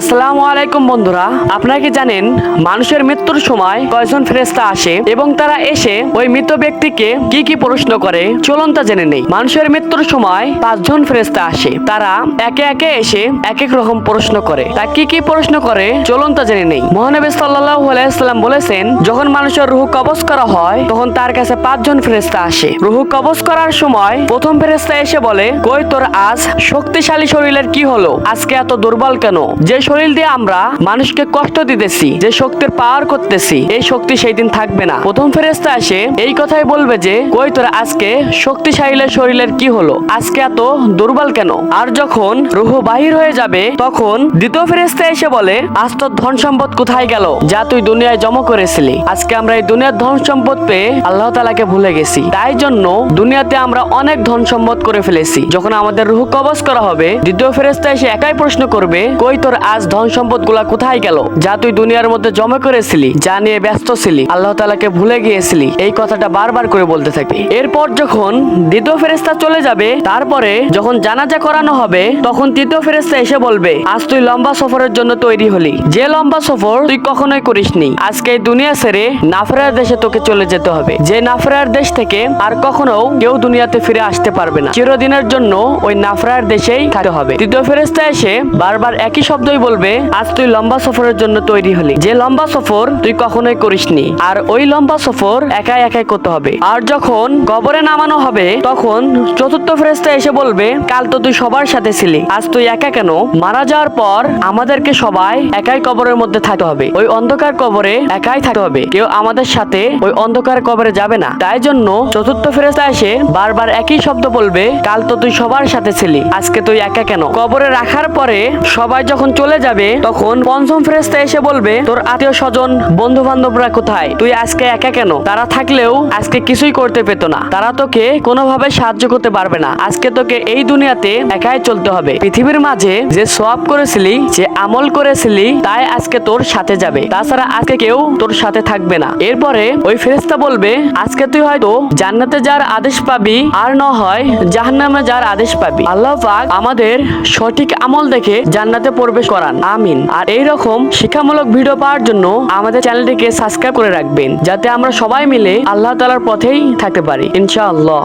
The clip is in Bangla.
আসসালামু আলাইকুম বন্ধুরা, আপনারা কি জানেন মানুষের মৃত্যুর সময় কয়জন ফেরেস্তা আসে এবং তারা এসে ওই মৃত ব্যক্তিকে কি কি প্রশ্ন করে? চলুন তা জেনে নেই। মানুষের মৃত্যুর সময় পাঁচজন ফেরেস্তা আসে। তারা একে একে এসে এক এক রকম প্রশ্ন করে। তা কি কি প্রশ্ন করে? চলুন তা জেনে নেই। মহানবী সাল্লাল্লাহু আলাইহি সাল্লাম বলেছেন, যখন মানুষের রুহ কবজ করা হয়, তখন তার কাছে পাঁচজন ফেরেস্তা আসে। রুহ কবজ করার সময় প্রথম ফেরেস্তা এসে বলে, কই তোর আজ? শক্তিশালী শরীরের কি হলো? আজকে এত দুর্বল কেন? যে শরীর দিয়ে আমরা মানুষকে কষ্ট দিতেছি, যে শক্তির পাওয়ার করতেছি, এই শক্তি সেই দিন থাকবে না। প্রথম ফেরেস্তা এসে এই কথাই বলবে যে, কই তোর আজকে শক্তিশালী শরীরের কি হলো? আজকে এত দুর্বল কেন? আর যখন রুহ বাহির হয়ে যাবে, তখন দ্বিতীয় ফেরেস্তা এসে বলে, আজ তোর ধন সম্পদ কোথায় গেল যা তুই দুনিয়ায় জমা করেছিলি? আজকে আমরা এই দুনিয়ার ধন সম্পদ পেয়ে আল্লাহ তালাকে ভুলে গেছি। তাই জন্য দুনিয়াতে আমরা অনেক ধন সম্পদ করে ফেলেছি। যখন আমাদের রুহ কবজ করা হবে, দ্বিতীয় ফেরেস্তা এসে একাই প্রশ্ন করবে, কই তোর আজ ধন সম্পদগুলা কোথায় গেল? যা তুই দুনিয়ার মধ্যে জমা করেছিলি, যা নিয়ে ব্যস্ত ছিলি, আল্লাহ তালাকে ভুলে গিয়েছিলি, এই কথাটা বারবার করে বলতে থাকবে এরপর যখন দ্বিতীয় ফেরেস্তা চলে যাবে, তারপরে যখন জানাজা করানো হবে, তখন তৃতীয় ফেরেস্তা এসে বলবে, আজ তুই লম্বা সফরের জন্য তৈরি হলি। যে লম্বা সফর তুই কখনোই করিসনি। আজকে এই দুনিয়া ছেড়ে নাফরার দেশে তোকে চলে যেতে হবে। যে নাফরার দেশ থেকে আর কখনো কেউ দুনিয়াতে ফিরে আসতে পারবে না। চিরদিনের জন্য ওই নাফরার দেশেই থাকতে হবে। তৃতীয় ফেরেস্তা এসে বারবার একই শব্দই বলবে, আজ তুই লম্বা সফরের জন্য তৈরি হলি। যে লম্বা সফর তুই কখনোই করিসনি। আর ওই লম্বা সফর একাই একাই করতে হবে। আর যখন কবরে নামানো হবে, তখন চতুর্থ ফেরেস্তা এসে বলবে, কাল তো তুই সবার সাথে ছিলি। আজ তুই একা কেন? মারা যাওয়ার পর আমাদেরকে সবাই একাই কবরের মধ্যে থাকতে হবে। ওই অন্ধকার কবরে একাই থাকতে হবে। কেউ আমাদের সাথে ওই অন্ধকার কবরে যাবে না। তাই জন্য চতুর্থ ফেরেস্তা এসে বারবার একই শব্দ বলবে, কাল তো তুই সবার সাথে ছিলি। আজকে তুই একা কেন? কবরে রাখার পরে সবাই যখন চলে যাবে, তখন পঞ্চম ফেরেস্তা এসে বলবে, তোর আত্মীয় স্বজন বন্ধু বান্ধবরা কোথায়? তুই আজকে একা কেন? তারা থাকলেও আজকে কিছুই করতে পেত না। তারা তোকে কোনোভাবে সাহায্য করতে পারবে না। আজকে তোকে এই দুনিয়াতে একাই চলতে হবে। পৃথিবীর মাঝে যে সব করেছিলি যে আমল করেছিলি, তাই আজকে তোর সাথে যাবে। তাছাড়া আজকে কেউ তোর সাথে থাকবে না। এরপরে ওই ফেরেস্তা বলবে, আজকে তুই হয়তো জান্নাতে যার আদেশ পাবি, আর না হয় জাহান্নামে যার আদেশ পাবি। আল্লাহ পাক আমাদের সঠিক আমল দেখে জান্নাতে প্রবেশ করান। আমিন। আর এই রকম শিক্ষামূলক ভিডিও পাওয়ার জন্য আমাদের চ্যানেলটিকে সাবস্ক্রাইব করে রাখবেন, যাতে আমরা সবাই মিলে আল্লাহ তালার পথেই থাকতে পারি। ইনশাআল্লাহ।